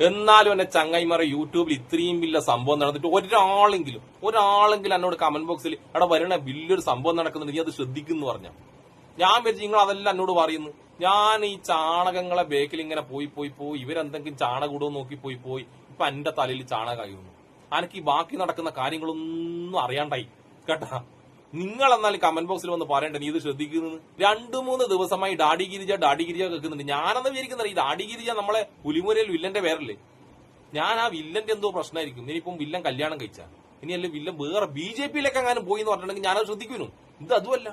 എന്നാലും എന്നെ ചങ്ങൈമാറ യൂട്യൂബിൽ ഇത്രയും വലിയ സംഭവം നടന്നിട്ട് ഒരാളെങ്കിലും ഒരാളെങ്കിലും എന്നോട് കമന്റ് ബോക്സിൽ അവിടെ വരണ വലിയൊരു സംഭവം നടക്കുന്നുണ്ട് നീ അത് ശ്രദ്ധിക്കുന്നു പറഞ്ഞ. ഞാൻ വിചാരിച്ചു നിങ്ങൾ അതെല്ലാം എന്നോട് പറയുന്നു. ഞാൻ ഈ ചാണകങ്ങളെ ബേക്കിൽ ഇങ്ങനെ പോയി പോയി പോയി ഇവരെന്തെങ്കിലും ചാണകൂടോ നോക്കി പോയി പോയി ഇപ്പൊ എന്റെ തലയിൽ ചാണകമായിരുന്നു. എനിക്ക് ഈ ബാക്കി നടക്കുന്ന കാര്യങ്ങളൊന്നും അറിയാണ്ടായി. കേട്ടാ? നിങ്ങൾ എന്നാലും കമന്റ് ബോക്സിൽ വന്ന് പറയണ്ട നീ ഇത് ശ്രദ്ധിക്കുന്നത് രണ്ടു മൂന്ന് ദിവസമായി ഡാഡി ഗിരിജ ഡാഡി ഗിരിജ കേൾക്കുന്നുണ്ട്. ഞാനെന്ന് വിചാരിക്കുന്നത് ഈ ഡാഡി ഗിരിജ നമ്മളെ പുലിമുരയിൽ വില്ലന്റെ പേരല്ലേ? ഞാൻ ആ വില്ലന്റെ എന്തോ പ്രശ്നമായിരിക്കും ഇനിയിപ്പം വില്ലൻ കല്യാണം കഴിച്ച. ഇനിയല്ല വില്ലൻ വേറെ ബി ജെ പിയിലേക്ക് എങ്ങാനും പോയി എന്ന് പറഞ്ഞിട്ടുണ്ടെങ്കിൽ ഞാനത് ശ്രദ്ധിക്കുന്നു ഇത് അതുമല്ല.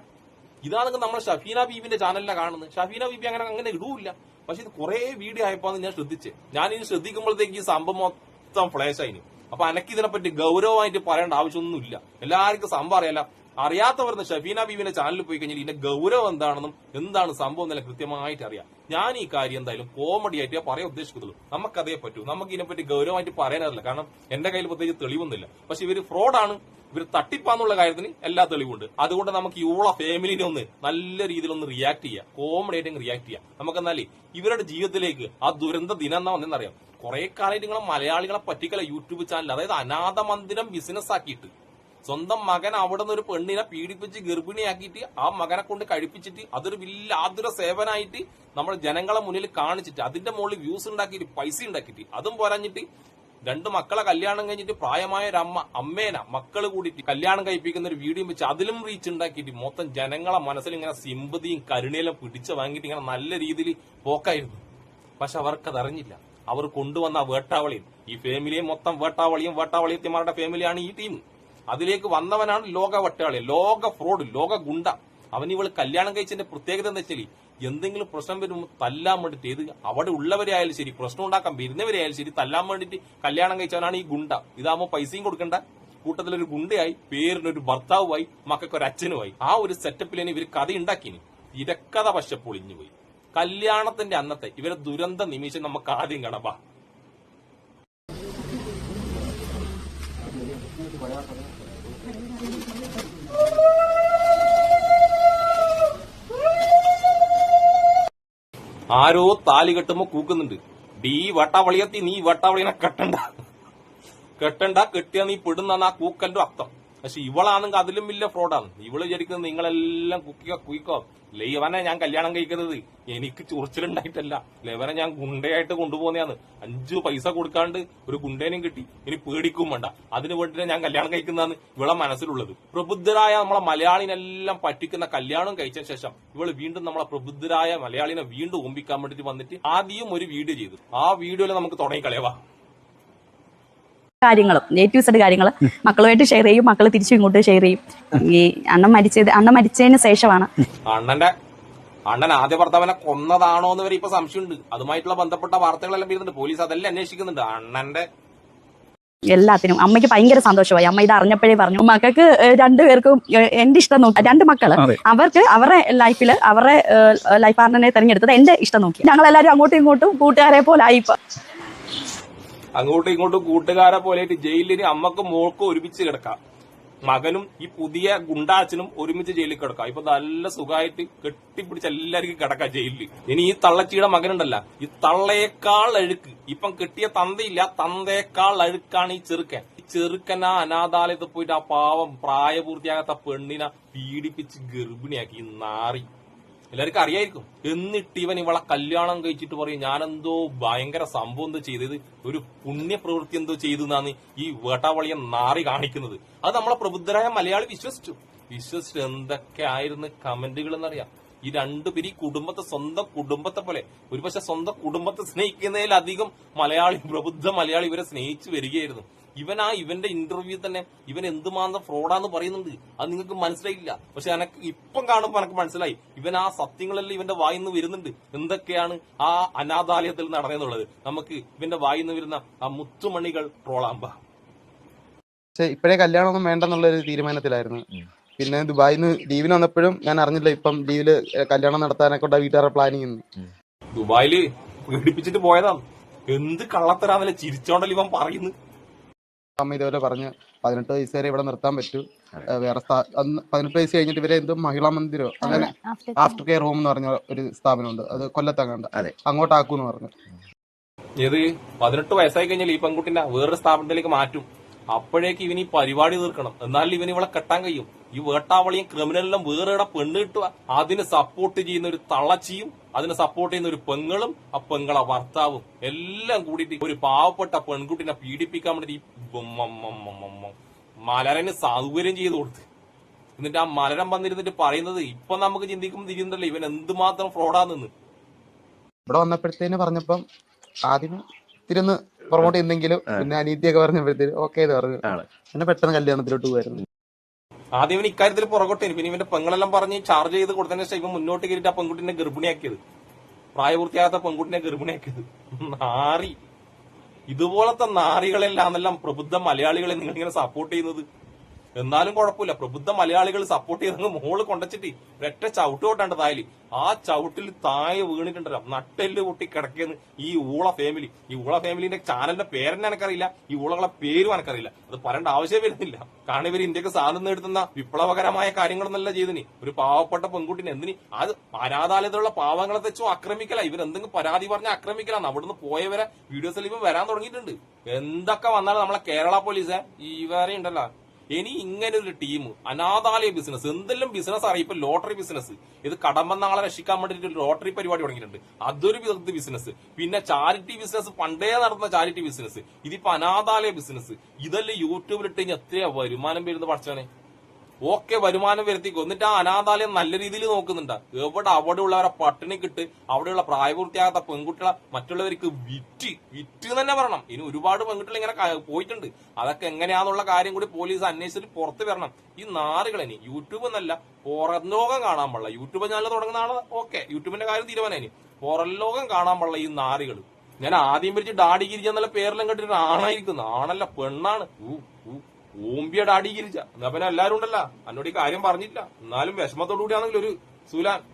ഇതാണെങ്കിൽ നമ്മൾ ഷഫീന ബീബിന്റെ ചാനലിലാണ് കാണുന്നത്. ഷഫീന ബീബി അങ്ങനെ അങ്ങനെ ഇടൂല്ല. പക്ഷെ ഇത് കുറെ വീഡിയോ ആയപ്പോ ഞാൻ ശ്രദ്ധിച്ച്. ഞാൻ ഇനി ശ്രദ്ധിക്കുമ്പോഴത്തേക്ക് ഈ സംഭവം മൊത്തം ഫ്ലാഷ് ആയിന് അപ്പൊ എനിക്ക് ഇതിനെപ്പറ്റി ഗൗരവമായിട്ട് പറയേണ്ട ആവശ്യമൊന്നുമില്ല. എല്ലാവർക്കും സംഭവം അറിയാല. അറിയാത്തവർന്ന് ഷഫീന ബീബിന്റെ ചാനലിൽ പോയി കഴിഞ്ഞാൽ ഇതിന്റെ ഗൗരവം എന്താണെന്നും എന്താണ് സംഭവം എന്നല്ല കൃത്യമായിട്ട് അറിയാം. ഞാൻ ഈ കാര്യം എന്തായാലും കോമഡി ആയിട്ട് പറയാൻ ഉദ്ദേശിക്കുന്നുള്ളൂ നമുക്കതേ പറ്റൂ. നമുക്ക് ഇതിനെപ്പറ്റി ഗൗരവമായിട്ട് പറയാനറിയില്ല. കാരണം എന്റെ കയ്യിൽ പ്രത്യേകിച്ച് തെളിവൊന്നുമില്ല. പക്ഷെ ഇവർ ഫ്രോഡാണ് ഇവർ തട്ടിപ്പാന്നുള്ള കാര്യത്തിന് എല്ലാ തെളിവുണ്ട്. അതുകൊണ്ട് നമുക്ക് യൂള ഫാമിലിനെ ഒന്ന് നല്ല രീതിയിൽ ഒന്ന് റിയാക്ട് ചെയ്യാം. കോമഡി ആയിട്ട് റിയാക്ട് ചെയ്യാം. നമുക്ക് എന്നാലേ ഇവരുടെ ജീവിതത്തിലേക്ക് ആ ദുരന്ത ദിനം എന്നാ വന്നെന്നറിയാം കുറെ കാലമായിട്ട് നിങ്ങളെ മലയാളികളെ പറ്റിക്കല യൂട്യൂബ് ചാനൽ അതായത് അനാഥ മന്ദിരം ബിസിനസ് ആക്കിയിട്ട്. സ്വന്തം മകൻ അവിടെ നിന്ന് ഒരു പെണ്ണിനെ പീഡിപ്പിച്ച് ഗർഭിണിയാക്കിയിട്ട് ആ മകനെ കൊണ്ട് കഴിപ്പിച്ചിട്ട് അതൊരു വലിയ ആതുര സേവനായിട്ട് നമ്മൾ ജനങ്ങളെ മുന്നിൽ കാണിച്ചിട്ട് അതിന്റെ മുകളിൽ വ്യൂസ് ഉണ്ടാക്കിയിട്ട് പൈസ ഉണ്ടാക്കിയിട്ട്. അതും പോരാഞ്ഞിട്ട് രണ്ട് മക്കളെ കല്യാണം കഴിഞ്ഞിട്ട് പ്രായമായ ഒരു അമ്മ അമ്മേന മക്കൾ കൂടിയിട്ട് കല്യാണം കഴിപ്പിക്കുന്ന ഒരു വീഡിയോ വെച്ച് അതിലും റീച്ച് ഉണ്ടാക്കിയിട്ട് മൊത്തം ജനങ്ങളെ മനസ്സിൽ ഇങ്ങനെ സിമ്പതിയും കരുണയിലും പിടിച്ചു വാങ്ങിയിട്ട് ഇങ്ങനെ നല്ല രീതിയിൽ പോക്കായിരുന്നു. പക്ഷെ അവർക്കത് അറിഞ്ഞില്ല. അവർ കൊണ്ടുവന്ന വേട്ടാവളിയും ഈ ഫാമിലിയെ മൊത്തം വേട്ടാവളിയും വേട്ടാവളിയത്തിമാരുടെ ഫാമിലിയാണ് ഈ ടീം അതിലേക്ക് വന്നവനാണ് ലോക വട്ടാളി ലോക ഫ്രോഡ് ലോക ഗുണ്ട അവൻ ഇവൾ കല്യാണം കഴിച്ചതിന്റെ പ്രത്യേകത എന്താ വെച്ചാൽ എന്തെങ്കിലും പ്രശ്നം വരുമ്പോൾ തല്ലാൻ വേണ്ടിട്ട് ഏത് അവിടെ ഉള്ളവരെ ആയാലും ശരി പ്രശ്നം ഉണ്ടാക്കാൻ വരുന്നവരെ ആയാലും ശരി തല്ലാൻ വേണ്ടിട്ട് കല്യാണം കഴിച്ചവനാണ് ഈ ഗുണ്ട. ഇതാകുമ്പോൾ പൈസയും കൊടുക്കണ്ട. കൂട്ടത്തിലൊരു ഗുണ്ടയായി പേരിനൊരു ഭർത്താവുമായി മക്കൾക്ക് ഒരു അച്ഛനുമായി ആ ഒരു സെറ്റപ്പിലാണ് ഇവർ കഥ ഉണ്ടാക്കിന് ഇരക്കഥ പക്ഷെ പൊളിഞ്ഞു പോയി കല്യാണത്തിന്റെ അന്നത്തെ ഇവരെ ദുരന്ത നിമിഷം നമുക്ക് ആദ്യം കടപ്പാ ആരോ താലി കെട്ടുമ്പോ കൂക്കുന്നുണ്ട്. ഡീ വട്ടാവളിയത്തി നീ വട്ടാവളിനെ കെട്ടണ്ട. കെട്ടണ്ട കെട്ടിയ നീ പെടുന്ന ആ കൂക്കലിന്റെ അർത്ഥം. പക്ഷെ ഇവളാണെങ്കിൽ അതിലും വലിയ ഫ്രോഡാണ് ഇവൾ വിചാരിക്കുന്നത് നിങ്ങളെല്ലാം കുക്കിക്കോ കുയിക്കോ. ലൈവനെ ഞാൻ കല്യാണം കഴിക്കുന്നത് എനിക്ക് ചൊറിച്ചിലുണ്ടായിട്ടല്ല. ലൈവനെ ഞാൻ ഗുണ്ടയായിട്ട് കൊണ്ടുപോകുന്നതാണ്. അഞ്ചു പൈസ കൊടുക്കാണ്ട് ഒരു ഗുണ്ടേനും കിട്ടി. ഇനി പേടിക്കും വേണ്ട. അതിനു വേണ്ടിട്ട് ഞാൻ കല്യാണം കഴിക്കുന്നതാണ് ഇവളെ മനസ്സിലുള്ളത്. പ്രബുദ്ധരായ നമ്മളെ മലയാളിനെല്ലാം പറ്റിക്കുന്ന കല്യാണം കഴിച്ച ശേഷം ഇവൾ വീണ്ടും നമ്മളെ പ്രബുദ്ധരായ മലയാളിനെ വീണ്ടും ഓമ്പിക്കാൻ വേണ്ടിട്ട് വന്നിട്ട് ആദ്യം ഒരു വീഡിയോ ചെയ്തു. ആ വീഡിയോയിൽ നമുക്ക് തുടങ്ങി കളയവാ കാര്യങ്ങളും എ ടു സെഡ് കാര്യങ്ങൾ മക്കളുമായിട്ട് ഷെയർ ചെയ്യും മക്കൾ തിരിച്ചു ഇങ്ങോട്ട് ഷെയർ ചെയ്യും. ഈ അണ്ണൻ മരിച്ചത് അണ്ണൻ മരിച്ചതിന് ശേഷമാണ്. അണ്ണന്റെ അണ്ണൻ ആദ്യ ഭർത്താവിനെ കൊന്നതാണോ എന്ന് വരെ ഇപ്പൊ സംശയമുണ്ട്. അതുമായിട്ടുള്ള ബന്ധപ്പെട്ട വാർത്തകളെല്ലാം വരുന്നുണ്ട്. പോലീസ് അതെല്ലാം അന്വേഷിക്കുന്നുണ്ട്. അണ്ണന്റെ എല്ലാത്തിനും. അമ്മയ്ക്ക് ഭയങ്കര സന്തോഷമായി. അമ്മ ഇത് അറിഞ്ഞപ്പോഴേ പറഞ്ഞു മക്കൾക്ക് രണ്ടു രണ്ടുപേർക്കും എന്റെ ഇഷ്ടം നോക്കി രണ്ട് മക്കൾ അവർക്ക് അവരുടെ ലൈഫിൽ അവരുടെ ലൈഫ് പാർട്ണറിനെ തെരഞ്ഞെടുത്തത് എന്റെ ഇഷ്ടം നോക്കി. ഞങ്ങൾ എല്ലാവരും അങ്ങോട്ടും ഇങ്ങോട്ടും കൂട്ടുകാരെ പോലെ ആയി ഇപ്പൊ. അങ്ങോട്ടും ഇങ്ങോട്ടും കൂട്ടുകാരെ പോലെയായിട്ട് ജയിലിന് അമ്മക്കും മോൾക്കും ഒരുമിച്ച് കിടക്കാം. മകനും ഈ പുതിയ ഗുണ്ടാച്ചനും ഒരുമിച്ച് ജയിലിൽ കിടക്കാം. ഇപ്പൊ നല്ല സുഖമായിട്ട് കെട്ടിപ്പിടിച്ച് എല്ലാവർക്കും കിടക്കാം ജയിലിൽ ഇനി ഈ തള്ളച്ചിയുടെ മകനുണ്ടല്ല. ഈ തള്ളയേക്കാൾ അഴുക്ക്. ഇപ്പം കിട്ടിയ തന്തയില്ല തന്തയേക്കാൾ അഴുക്കാണ് ഈ ചെറുക്കൻ. ഈ ചെറുക്കൻ ആ അനാഥാലയത്തിൽ പോയിട്ട് ആ പാവം പ്രായപൂർത്തിയാകാത്ത പെണ്ണിനെ പീഡിപ്പിച്ച് ഗർഭിണിയാക്കി നാറി. എല്ലാവർക്കും അറിയായിരിക്കും. എന്നിട്ട് ഇവൻ ഇവളെ കല്യാണം കഴിച്ചിട്ട് പറയും ഞാനെന്തോ ഭയങ്കര സംഭവം എന്തോ ചെയ്തത്. ഒരു പുണ്യപ്രവൃത്തി എന്തോ ചെയ്തു എന്നാണ് ഈ വേട്ടാവളിയെ നാറി കാണിക്കുന്നത്. അത് നമ്മളെ പ്രബുദ്ധരായ മലയാളി വിശ്വസിച്ചു. വിശ്വസിച്ചു എന്തൊക്കെ ആയിരുന്നു കമന്റുകൾ എന്നറിയാം. ഈ രണ്ടുപേര് ഈ കുടുംബത്തെ സ്വന്തം കുടുംബത്തെ പോലെ. ഒരുപക്ഷെ സ്വന്തം കുടുംബത്തെ സ്നേഹിക്കുന്നതിലധികം മലയാളി പ്രബുദ്ധ മലയാളി ഇവരെ സ്നേഹിച്ചു വരികയായിരുന്നു. ഇവൻ ആ ഇവന്റെ ഇന്റർവ്യൂ തന്നെ. ഇവൻ എന്തുമാത്രം ഫ്രോഡാന്ന് പറയുന്നുണ്ട്. അത് നിങ്ങൾക്ക് മനസ്സിലായില്ല പക്ഷെ എനക്ക് ഇപ്പം കാണുമ്പോ എനക്ക് മനസ്സിലായി. ഇവൻ ആ സത്യങ്ങളെല്ലാം ഇവന്റെ വായിന്ന് വരുന്നുണ്ട്. എന്തൊക്കെയാണ് ആ അനാഥാലയത്തിൽ നടന്നെന്നുള്ളത് നമുക്ക് ഇവന്റെ വായിന്ന് വരുന്ന ആ മുത്തുമണികൾ ട്രോളാമ്പ. പക്ഷെ ഇപ്പോഴേ കല്യാണമൊന്നും വേണ്ടെന്നുള്ള ഒരു തീരുമാനത്തിലായിരുന്നു പിന്നെ ദുബായിൽ നിന്ന് ലീവിന് വന്നപ്പോഴും ഞാൻ അറിഞ്ഞില്ല. ഇപ്പം ലീവിൽ കല്യാണം നടത്താനൊക്കെ ഉള്ള വീട്ടുകാരുടെ പ്ലാനിങ് ദുബായിൽ പീഡിപ്പിച്ചിട്ട് പോയതാണ് എന്ത് കള്ളത്തരാന്നല്ലേ ചിരിച്ചോണ്ടല്ലോ ഇവൻ പറയുന്നു അമ്മ ഇതേപോലെ പറഞ്ഞ് പതിനെട്ട് വയസ്സ് വരെ ഇവിടെ നിർത്താൻ പറ്റൂ. വേറെ സ്ഥാ- അന്ന് പതിനെട്ട് വയസ്സ് കഴിഞ്ഞിട്ട് ഇവരെ എന്തോ മഹിളാ മന്ദിരോ അങ്ങനെ ആഫ്റ്റർ കെയർ ഹോം എന്ന് പറഞ്ഞ ഒരു സ്ഥാപനമുണ്ട്. അത് കൊല്ലത്തങ്ങാണ്ട്. അതെ. അങ്ങോട്ടാക്കൂന്ന് പറഞ്ഞു. ഏത്? പതിനെട്ട് വയസ്സായി കഴിഞ്ഞാൽ ഈ പെൺകുട്ടിനെ വേറൊരു സ്ഥാപനത്തിലേക്ക് മാറ്റും. അപ്പോഴേക്ക് ഇവന് ഈ പരിപാടി തീർക്കണം. എന്നാലും ഇവന് ഇവളെ കെട്ടാൻ കഴിയും. ഈ വേട്ടാവളിയും ക്രിമിനലിലും വേറെ പെണ്ണ് കിട്ടുക. അതിന് സപ്പോർട്ട് ചെയ്യുന്ന ഒരു തളച്ചിയും അതിനെ സപ്പോർട്ട് ചെയ്യുന്ന ഒരു പെങ്ങളും ആ പെങ്ങളെ ഭർത്താവും എല്ലാം കൂടിയിട്ട് ഒരു പാവപ്പെട്ട പെൺകുട്ടിനെ പീഡിപ്പിക്കാൻ വേണ്ടി മലരന് സൗകര്യം ചെയ്തു കൊടുത്ത്. എന്നിട്ട് ആ മലരം വന്നിരുന്നിട്ട് പറയുന്നത് ഇപ്പൊ നമുക്ക് ചിന്തിക്കുമ്പോൾ തിരിയുന്നല്ലോ ഇവൻ എന്തുമാത്രം ഫ്രോഡാന്ന് ഇവിടെ വന്നപ്പോഴത്തേന് പറഞ്ഞപ്പം ആദ്യം തിരുന്ന് പ്രൊമോട്ട് ചെയ്യുന്നെങ്കിലും പിന്നെ അനീതിയൊക്കെ പറഞ്ഞപ്പോഴത്തേന് ഓക്കെ എന്ന് പറഞ്ഞു. പിന്നെ പെട്ടെന്ന് കല്യാണത്തിലോട്ട് പോയിരുന്നു. ആദ്യം ഇവൻ ഇക്കാര്യത്തിൽ പുറകോട്ടെ പിന്നെ ഇവന്റെ പെങ്ങളെല്ലാം പറഞ്ഞ് ചാർജ് ചെയ്ത് കൊടുത്തതിന് ശേഷം ഇവൻ മുന്നോട്ട് കയറിയിട്ട് ആ പെൺകുട്ടിനെ ഗർഭിണിയാക്കിയത്. പ്രായപൂർത്തിയാകാത്ത പെൺകുട്ടിനെ ഗർഭിണിയാക്കിയത്. നാറി. ഇതുപോലത്തെ നാറികളെല്ലാം എന്നെല്ലാം പ്രബുദ്ധ മലയാളികളെ നിങ്ങൾ ഇങ്ങനെ സപ്പോർട്ട് ചെയ്യുന്നത്. എന്നാലും കുഴപ്പമില്ല. പ്രബുദ്ധ മലയാളികൾ സപ്പോർട്ട് ചെയ്തങ്ങ് മോൾ കൊണ്ടച്ചിട്ട് ഒരൊറ്റ ചവിട്ട് കൊട്ടാണ്ട് തായൽ. ആ ചവിട്ടിൽ താഴെ വീണിട്ടുണ്ടല്ലോ. നട്ടെല്ല് പൊട്ടി കിടക്കുന്നു ഈ ഊള ഫാമിലി ഈ ഊള ഫാമിലിന്റെ ചാനലിന്റെ പേരെന്നെ എനിക്കറിയില്ല. ഈ ഊളകളെ പേരും എനിക്കറിയില്ല. അത് പറയേണ്ട ആവശ്യം വരുന്നില്ല. കാരണം ഇവർ ഇന്ത്യയ്ക്ക് സാധനം നേടുന്ന വിപ്ലവകരമായ കാര്യങ്ങളൊന്നല്ല ചെയ്തിനി. ഒരു പാവപ്പെട്ട പെൺകുട്ടിനെ എന്തിന്? അത് അനാഥാലയത്തിലുള്ള പാവങ്ങളെ തെച്ചോ ആക്രമിക്കല. ഇവർ എന്തെങ്കിലും പരാതി പറഞ്ഞ ആക്രമിക്കലാണ് അവിടുന്ന് പോയവരെ വീഡിയോസിൽ ഇവൻ വരാൻ തുടങ്ങിയിട്ടുണ്ട്. എന്തൊക്കെ വന്നാലും നമ്മളെ കേരള പോലീസ് ഇവരെ ഉണ്ടല്ലോ ഇനി ഇങ്ങനെ ഒരു ടീം അനാഥാലയ ബിസിനസ് എന്തെല്ലാം ബിസിനസ് അറിയാം? ഇപ്പൊ ലോട്ടറി ബിസിനസ് ഇത് കടമ്പന്നാളെ രക്ഷിക്കാൻ വേണ്ടിയിട്ട് ഒരു ലോട്ടറി പരിപാടി തുടങ്ങിയിട്ടുണ്ട്. അതൊരു വിധത്തിൽ ബിസിനസ് പിന്നെ ചാരിറ്റി ബിസിനസ് പണ്ടേ നടന്ന ചാരിറ്റി ബിസിനസ് ഇതിപ്പോ അനാഥാലയ ബിസിനസ് ഇതെല്ലാം യൂട്യൂബിലിട്ട് കഴിഞ്ഞാൽ എത്രയാ വരുമാനം വരുന്നത് പഠിച്ചവനെ? ഓക്കെ വരുമാനം വരുത്തിക്കും. എന്നിട്ട് ആ അനാഥാലയം നല്ല രീതിയിൽ നോക്കുന്നുണ്ട്. എവിടെ അവിടെ ഉള്ളവരെ പട്ടിണി കിട്ട് അവിടെയുള്ള പ്രായപൂർത്തിയാകാത്ത പെൺകുട്ടികളെ മറ്റുള്ളവർക്ക് വിറ്റ് വിറ്റ് തന്നെ പറയണം. ഇനി ഒരുപാട് പെൺകുട്ടികൾ ഇങ്ങനെ പോയിട്ടുണ്ട്. അതൊക്കെ എങ്ങനെയാന്നുള്ള കാര്യം കൂടി പോലീസ് അന്വേഷിച്ചിട്ട് പുറത്ത് വരണം. ഈ നാറുകൾ ഇനി യൂട്യൂബ് എന്നല്ല പുറം ലോകം കാണാൻ പാടില്ല. യൂട്യൂബ് ചാനൽ തുടങ്ങുന്നതാണ് ഓക്കെ. യൂട്യൂബിന്റെ കാര്യം തീരുമാനം പുറം ലോകം കാണാൻ പാടില്ല ഈ നാറുകൾ. ഞാൻ ആദ്യം പിടിച്ച് ഡാഡി ഗിരിജ എന്നുള്ള പേരിലും കണ്ടിട്ട് ആണായിരിക്കുന്നു. ആണല്ല പെണ്ണാണ്. ഊ, ഊ. ഓമ്പിയ അടിയിരിച്ച എന്നാ പിന്നെ ഉണ്ടല്ല. എന്നോട് ഈ കാര്യം പറഞ്ഞില്ല. എന്നാലും വിഷമത്തോടു കൂടിയാണെങ്കിൽ ഒരു സുലാൻ.